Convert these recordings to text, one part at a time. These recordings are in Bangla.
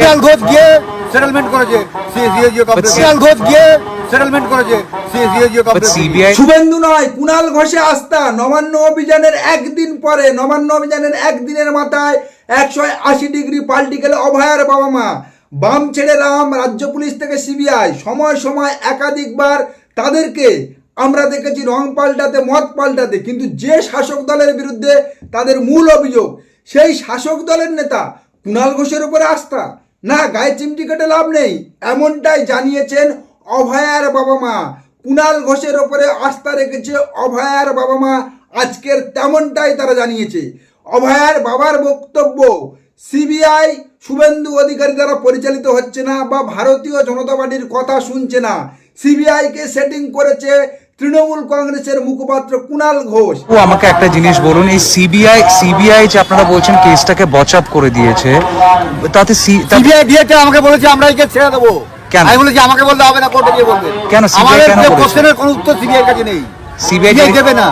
শিয়াল ঘোষ গিয়ে সেটেলমেন্ট করেছে সিএসিও কোম্পানি শিয়াল ঘোষ গিয়ে সেটেলমেন্ট করেছে সিএসিও CBI শুভেন্দু নয় কুণাল ঘোষে আস্থা নবান্ন অভিযানের একদিন পরে নবান্ন অভিযানের একদিনের মাথায় একশো আশি ডিগ্রি পাল্টি গেল অভয়ার বাবা মা। বাম ছেড়ে রাম রাজ্য পুলিশ থেকে সিবিআই সময় সময় একাধিকবার তাদেরকে আমরা দেখেছি রং পাল্টাতে মত পাল্টাতে কিন্তু যে শাসক দলের বিরুদ্ধে তাদের মূল অভিযোগ সেই শাসক দলের নেতা কুণাল ঘোষের উপরে আস্থা। না, গায়ে চিমটি কেটে লাভ নেই। এমনটাই জানিয়েছেন অভয়ার বাবা মা। কুণাল ঘোষের ওপরে আস্থা রেখেছে অভয়ার বাবা মা। আজকের তেমনটাই তারা জানিয়েছে। অভয়ার বাবার বক্তব্য, সিবিআই শুভেন্দু অধিকারী দ্বারা পরিচালিত হচ্ছে না বা ভারতীয় জনতা পার্টির কথা শুনছে না। সিবিআইকে সেটিং করেছে তৃণমূল কংগ্রেসের মুখপাত্র কুণাল ঘোষ। ও আমাকে একটা জিনিস বলুন এই সিবিআই সিবিআই যে আপনারা বলছেন কেসটাকে বচ আপ করে দিয়েছে তাতে সিবিআই দিয়েছে আমাকে বলেছে আমরা একে ছেড়ে দেবো। কেন? আমি বলেছি আমাকে বলতে হবে না কোর্টে গিয়ে বলবে। কেন আমাদের কেন? কোশ্চেনের কোনো উত্তর সিবিআই কাছে নেই। সিবিআই দেবে না।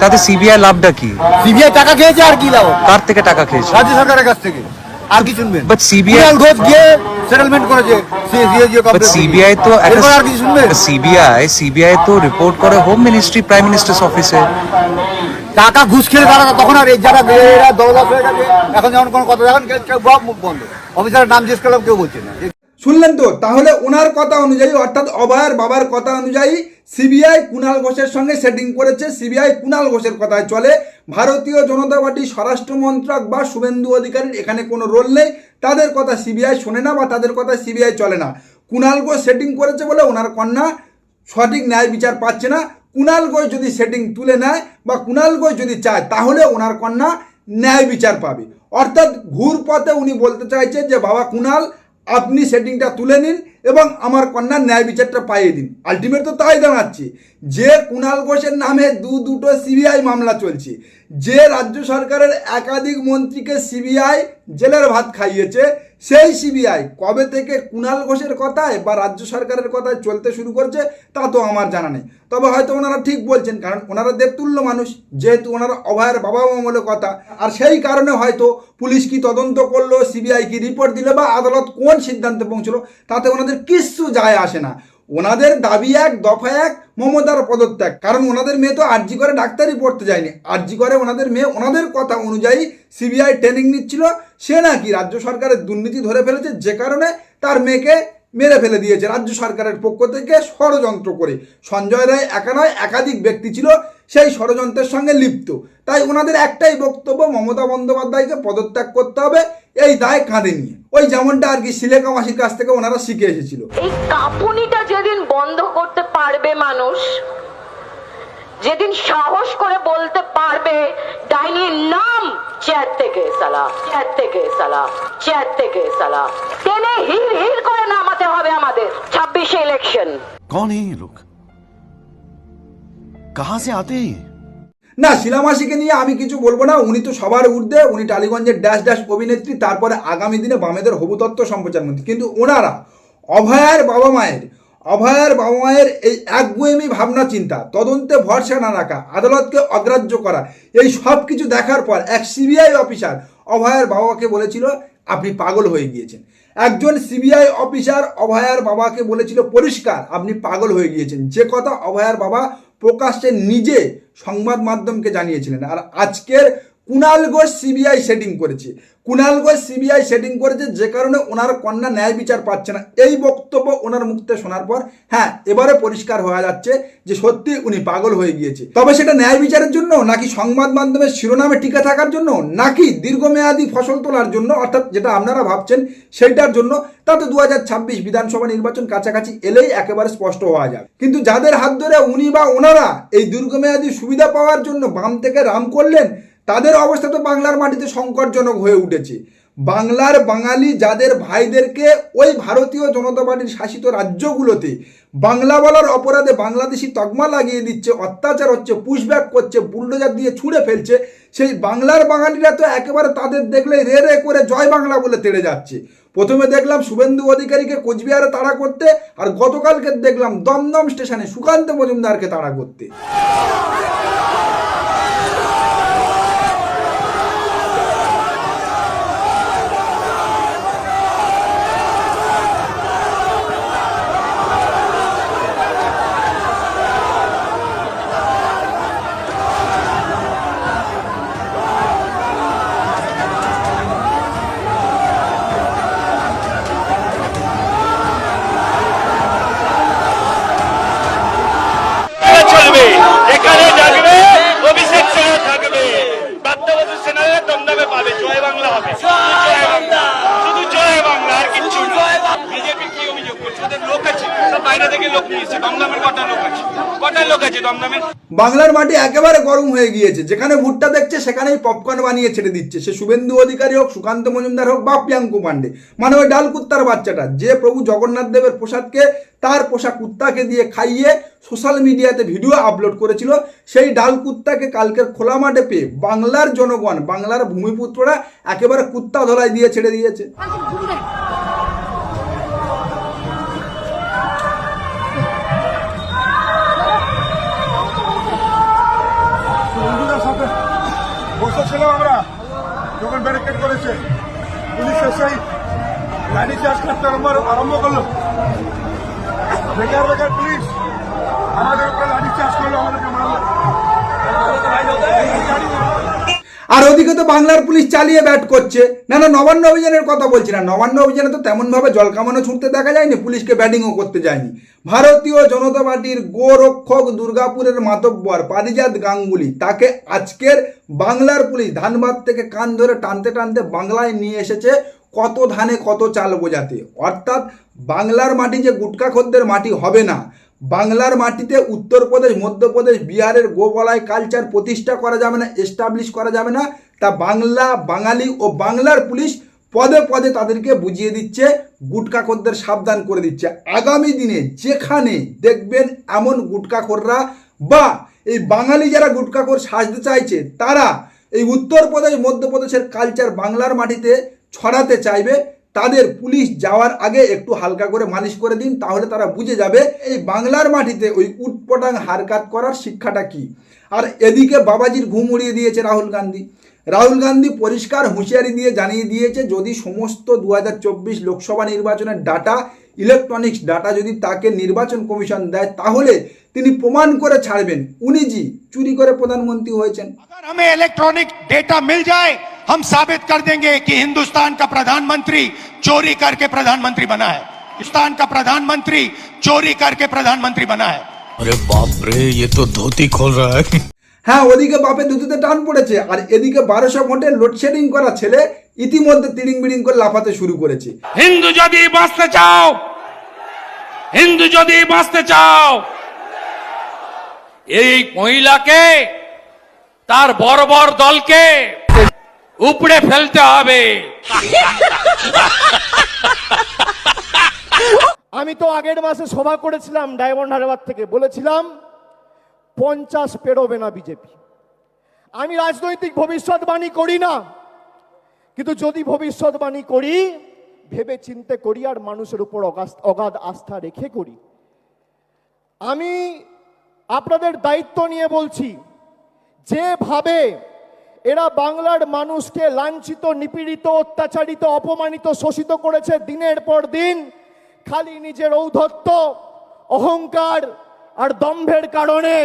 তাতে সিবিআই লাভটা কি? সিবিআই টাকা খেয়েছে আর কি লাভ? কার থেকে টাকা খেয়েছে? রাজ্য সরকারের কাছ থেকে। আর কি শুনবেন? বাট সিবিআই ঘোষ গিয়ে সেটেলমেন্ট করেছে সিবিআই তো আর কিছু শুনবেন? সিবিআই সিবিআই তো রিপোর্ট করে হোম মিনিস্ট্রি প্রাইম মিনিস্টার্স অফিসে টাকা ঘুষ খেলে তারা তখন আর এই যারা এরা হয়ে গেছে এখন যেমন কোনো কথা সব মুখ বন্ধ। অফিসারের নাম জিজ্ঞেস করলাম কেউ বলছে না। শুনলেন তো? তাহলে ওনার কথা অনুযায়ী, অর্থাৎ অভয়ের বাবার কথা অনুযায়ী সিবিআই কুণাল ঘোষের সঙ্গে সেটিং করেছে। সিবিআই কুণাল ঘোষের কথায় চলে, ভারতীয় জনতা পার্টি স্বরাষ্ট্র মন্ত্রক বা শুভেন্দু অধিকারীর এখানে কোনো রোল নেই। তাদের কথা সিবিআই শোনে না বা তাদের কথা সিবিআই চলে না। কুণাল ঘোষ সেটিং করেছে বলে ওনার কন্যা সঠিক ন্যায় বিচার পাচ্ছে না। কুণাল ঘোষ যদি সেটিং তুলে নেয় বা কুণাল ঘোষ যদি চায়, তাহলে ওনার কন্যা ন্যায় বিচার পাবে। অর্থাৎ ঘুর পথে উনি বলতে চাইছেন যে, বাবা কুণাল আপনি সেটিংটা তুলে নিন এবং আমার কন্যার ন্যায় বিচারটা পাইয়ে দিন। আলটিমেট তো তাই দাঁড়াচ্ছে যে কুণাল ঘোষের নামে দু দুটো সিবিআই মামলা চলছে, যে রাজ্য সরকারের একাধিক মন্ত্রীকে সিবিআই জেলের ভাত খাইয়েছে সেই সিবিআই কবে থেকে কুণাল ঘোষের কথায় বা রাজ্য সরকারের কথায় চলতে শুরু করছে, তা তো আমার জানা নেই। তবে হয়তো ওনারা ঠিক বলছেন, কারণ ওনারা দেবতুল্য মানুষ, যেহেতু ওনারা অভয়ের বাবা মা বলে কথা, আর সেই কারণে হয়তো পুলিশ কি তদন্ত করল সিবিআই কি রিপোর্ট দিল, বা আদালত কোন সিদ্ধান্তে পৌঁছলো, তাতে ওনাদের কিছু যায় আসে না। ওনাদের দাবি এক, দফা এক, মমতার পদত্যাগ। কারণ ওনাদের মেয়ে তো আরজি করে ডাক্তারি পড়তে যায়নি। আরজি করে ওনাদের মেয়ে ওনাদের কথা অনুযায়ী সিবিআই ট্রেনিং নিচ্ছিল। সে নাকি রাজ্য সরকারের দুর্নীতি ধরে ফেলেছে যে কারণে তার মেয়েকে মেরে ফেলে দিয়েছে। রাজ্য সরকারের পক্ষ থেকে ষড়যন্ত্র করে। সঞ্জয় রায় একা নয়, একাধিক ব্যক্তি ছিল সেই ষড়যন্ত্রের সঙ্গে লিপ্ত। তাই ওনাদের একটাই বক্তব্য, মমতা বন্দ্যোপাধ্যায়কে পদত্যাগ করতে হবে। এই দায় কাঁধে নিয়ে ওই যেমনটা আর কি সিলেকা মাসির কাছ থেকে ওনারা শিখে এসেছিল এই কাঁপুনিটা যেদিন বন্ধ করতে পারবে মানুষ যেদিন সাহস করে বলতে পারবে ডাইনির নাম চেয়ার থেকে সালা চেয়ার থেকে সালা চেয়ার থেকে সালা টেনে হির হির করে নামাতে হবে আমাদের ছাব্বিশে ইলেকশন कौन है ये लोग कहां से आते हैं ये না, শিলামাসিকে নিয়ে আমি কিছু বলব না, উনি তো সবার ঊর্ধ্বে, উনি টালিগঞ্জের ড্যাশ ড্যাশ অভিনেত্রী, তারপরে আগামী দিনে বামেদের হবু তত্ত্ব সম্প্রচার মন্ত্রী। কিন্তু ওনারা, অভয়ার বাবা মায়ের, অভয়ার বাবা মায়ের এই একগুয়েমি ভাবনা চিন্তা, তদন্তে ভরসা না রাখা, আদালতকে অগ্রাহ্য করা, এই সব কিছু দেখার পর এক সিবিআই অফিসার অভয়ার বাবাকে বলেছিল, আপনি পাগল হয়ে গিয়েছেন। একজন সিবিআই অফিসার অভয়ার বাবাকে বলেছিল, পরিষ্কার, আপনি পাগল হয়ে গিয়েছেন। যে কথা অভয়ার বাবা প্রকাশ্যে নিজে সংবাদ মাধ্যমকে জানিয়েছিলেন। আর আজকের কুণাল ঘোষ সিবিআই সেটিং করেছে। কুণাল ঘোষ সিবিআই সেটিং করেছে যে কারণে ওনার কন্যা ন্যায় বিচার পাচ্ছে না। এই বক্তব্য ওনার মুক্তে শোনার পর হ্যাঁ এবারে পরিষ্কার হয়ে যাচ্ছে যে সত্যি উনি পাগল হয়ে গিয়েছে। তবে সেটা ন্যায় বিচারের জন্য নাকি সংবাদ মাধ্যমের শিরোনামে টিকে থাকার জন্য নাকি দীর্ঘমেয়াদী ফসল তোলার জন্য, অর্থাৎ যেটা আপনারা ভাবছেন সেইটার জন্য, তাতে দু হাজার ছাব্বিশ বিধানসভা নির্বাচন কাছাকাছি এলেই একেবারে স্পষ্ট হওয়া যাবে। কিন্তু যাদের হাত ধরে উনি বা ওনারা এই দীর্ঘমেয়াদী সুবিধা পাওয়ার জন্য বাম থেকে রাম করলেন তাদের অবস্থা তো বাংলার মাটিতে সংকটজনক হয়ে উঠেছে। বাংলার বাঙালি যাদের ভাইদেরকে ওই ভারতীয় জনতা পার্টির শাসিত রাজ্যগুলোতে বাংলা বলার অপরাধে বাংলাদেশি তকমা লাগিয়ে দিচ্ছে, অত্যাচার হচ্ছে পুশব্যাক করছে বুলডোজার দিয়ে ছুঁড়ে ফেলছে, সেই বাংলার বাঙালিরা তো একেবারে তাদের দেখলে রে রে করে জয় বাংলা বলে তেড়ে যাচ্ছে। প্রথমে দেখলাম শুভেন্দু অধিকারীকে কোচবিহারে তাড়া করতে আর গতকালকে দেখলাম দমদম স্টেশনে সুকান্ত মজুমদারকে তাড়া করতে। বাংলার মাটি একেবারে গরম হয়ে গিয়েছে। যেখানে ভুট্টা দেখছে, সেখানেই পপকর্ন বানিয়ে ছেড়ে দিচ্ছে। সে শুভেন্দু অধিকারী হোক, সুকান্ত মজুমদার হোক বা প্রিয়াঙ্কু পান্ডে। মানে ওই ডাল কুত্তার বাচ্চাটা, যে প্রভু জগন্নাথ দেবের প্রসাদকে তার পোষা কুত্তাকে দিয়ে খাইয়ে সোশ্যাল মিডিয়াতে ভিডিও আপলোড করেছিল, সেই ডাল কুত্তাকে কালকের খোলা মাঠে পেয়ে বাংলার জনগণ, বাংলার ভূমিপুত্ররা একেবারে কুত্তা ধলাই দিয়ে ছেড়ে দিয়েছে। বসেছিলাম আমরা, যখন ব্যারিকেড করেছে, পুলিশ এসেই লাইনি চার্জ করতে আরম্ভ করল। বেকার বেকার পুলিশ, আমাদের উপরে লাঠি চার্জ করল, আমাদেরকে মারলো। আর ওদিকে তো বাংলার পুলিশ চালিয়ে ব্যাট করছে। না না, নবান্ন অভিযানের কথা বলছি না। নবান্ন অভিযানে তো তেমনভাবে জল কামানো ছুটতে দেখা যায়নি, পুলিশকে ব্যাটিংও করতে যায়নি। ভারতীয় জনতা পার্টির গোরক্ষক দুর্গাপুরের মাতব্বর পারিজাত গাঙ্গুলি তাকে আজকের বাংলার পুলিশ ধানবাদ থেকে কান ধরে টানতে টানতে বাংলায় নিয়ে এসেছে কত ধানে কত চাল বোঝাতে। অর্থাৎ বাংলার মাটি যে গুটকা খদ্দের মাটি হবে না বাংলার মাটিতে উত্তরপ্রদেশ, মধ্যপ্রদেশ, বিহারের গোবলায় কালচার প্রতিষ্ঠা করা যাবে না এস্টাবলিশ করা যাবে না। তা বাংলা, বাঙালি ও বাংলার পুলিশ পদে পদে তাদেরকে বুঝিয়ে দিচ্ছে গুটকাখোরদের সাবধান করে দিচ্ছে। আগামী দিনে যেখানে দেখবেন এমন গুটকাখোররা বা এই বাঙালি যারা গুটকাখোর সাজতে চাইছে, তারা এই উত্তরপ্রদেশ, মধ্যপ্রদেশের কালচার বাংলার মাটিতে ছড়াতে চাইবে। তাদের পুলিশ যাওয়ার আগে একটু হালকা করে মালিশ করে দিন, তাহলে তারা বুঝে যাবে এই বাংলার মাটিতে ওই উটপটাং হারকাত করার শিক্ষাটা কি। আর এদিকে বাবাজির ঘুম উড়িয়ে দিয়েছে রাহুল গান্ধী। রাহুল গান্ধী পরিষ্কার হুঁশিয়ারি দিয়ে জানিয়ে দিয়েছে, যদি সমস্ত দু হাজার চব্বিশ লোকসভা নির্বাচনের ডাটা ইলেকট্রনিক্স ডাটা যদি তাকে নির্বাচন কমিশন দেয়, তাহলে তিনি প্রমাণ করে ছাড়বেন। উনি জি, চুরি করে প্রধানমন্ত্রী হয়েছেন। ইলেকট্রনিক ডেটা মিল যায় हम साबित कर देंगे कि हिंदुस्तान का प्रधानमंत्री चोरी करके प्रधानमंत्री बना है हिंदुस्तान का प्रधानमंत्री चोरी करके प्रधानमंत्री बना है अरे बाप रे ये तो धोती खोल रहा है হ্যাঁ ওদিকে বাপের ধুতিতে টান পড়েছে আর এদিকে বারোশো ভোটে লোডশেডিং করা ছেলে ইতিমধ্যে তিরিং বিড়িং করে লাফাতে শুরু করেছে হিন্দু যদি বাঁচতে চাও হিন্দু যদি বাঁচতে চাও এই মহিলাকে তার বড় বড় দলকে উপড়ে ফেলতে হবে। আমি তো আগের মাসে সভা করেছিলাম ডায়মন্ড হারবার থেকে, বলেছিলাম পঞ্চাশ পেরোবে না বিজেপি। আমি রাজনৈতিক ভবিষ্যৎবাণী করি না, কিন্তু যদি ভবিষ্যৎবাণী করি ভেবে চিন্তে করি আর মানুষের উপর অগাধ আস্থা রেখে করি। আমি আপনাদের দায়িত্ব নিয়ে বলছি, যেভাবে এরা বাংলার মানুষকে লাঞ্ছিত, নিপীড়িত, অত্যাচারিত, অপমানিত, শোষিত করেছে দিনের পর দিন, খালি নিজের ঔদ্ধত্য, অহংকার আর দম্ভের কারণে।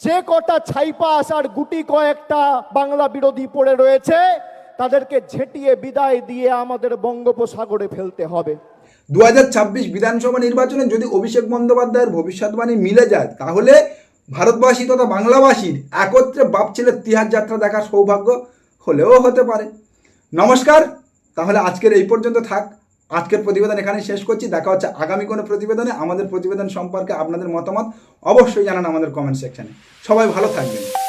যে কটা ছাইপাস আর গুটি কয়েকটা বাংলা বিরোধী পড়ে রয়েছে, তাদেরকে ঝেঁটিয়ে বিদায় দিয়ে আমাদের বঙ্গোপসাগরে ফেলতে হবে। দু হাজার ছাব্বিশ বিধানসভা নির্বাচনে যদি অভিষেক বন্দ্যোপাধ্যায়ের ভবিষ্যৎবাণী মিলে যায়, তাহলে ভারতবাসী তথা বাংলাবাসীর একত্রে বাপ ছেলের তিহার যাত্রা দেখার সৌভাগ্য হলেও হতে পারে। নমস্কার, তাহলে আজকের এই পর্যন্ত থাক। আজকের প্রতিবেদন এখানে শেষ করছি। দেখা হচ্ছে আগামী কোনো প্রতিবেদনে। আমাদের প্রতিবেদন সম্পর্কে আপনাদের মতামত অবশ্যই জানান আমাদের কমেন্ট সেকশানে সবাই ভালো থাকবেন।